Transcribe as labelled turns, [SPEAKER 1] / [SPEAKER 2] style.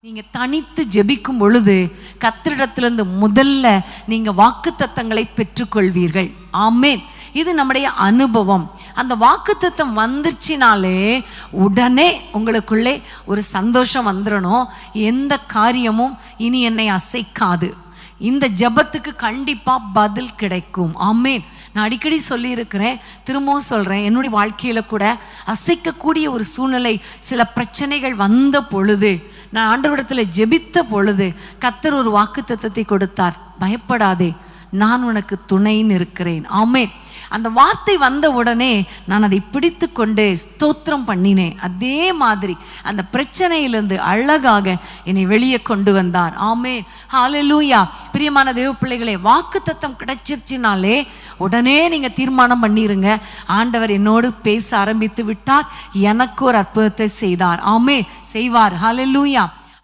[SPEAKER 1] நீங்க தனித்து ஜெபிக்கும் பொழுது கத்திரிடத்திலிருந்து முதல்ல நீங்க வாக்கு தத்தங்களை பெற்றுக்கொள்வீர்கள். ஆமேன். இது நம்முடைய அனுபவம். அந்த வாக்குத்தத்தம் வந்துருச்சுனாலே உடனே உங்களுக்குள்ளே ஒரு சந்தோஷம் வந்துடணும் எந்த காரியமும் இனி என்னை அசைக்காது. இந்த ஜெபத்துக்கு கண்டிப்பா பதில் கிடைக்கும். ஆமேன். நான் அடிக்கடி சொல்லியிருக்கிறேன் திரும்பவும் சொல்கிறேன் என்னுடைய வாழ்க்கையில் கூட அசைக்கக்கூடிய ஒரு சூழ்நிலை சில பிரச்சனைகள் வந்த பொழுது நான் ஆண்டவரிடத்தில் ஜெபித்த பொழுது கத்தர் ஒரு வாக்கு கொடுத்தார். பயப்படாதே. நான் உனக்கு துணைன்னு இருக்கிறேன். ஆமேன். அந்த வார்த்தை வந்த உடனே நான் அதை பிடித்து கொண்டு ஸ்தோத்திரம் பண்ணினேன் அதே மாதிரி அந்த பிரச்சனையிலிருந்து அழகாக என்னை வெளியே கொண்டு வந்தார். ஆமே ஹalleluya. பிரியமான தேவ பிள்ளைகளே வாக்கு தத்தம் கிடைச்சிருச்சுனாலே உடனே நீங்கள் தீர்மானம் பண்ணிடுங்க ஆண்டவர் என்னோடு பேச ஆரம்பித்து விட்டார். எனக்கு ஒரு அற்புதத்தை செய்தார். ஆமே செய்வார். ஹalleluya.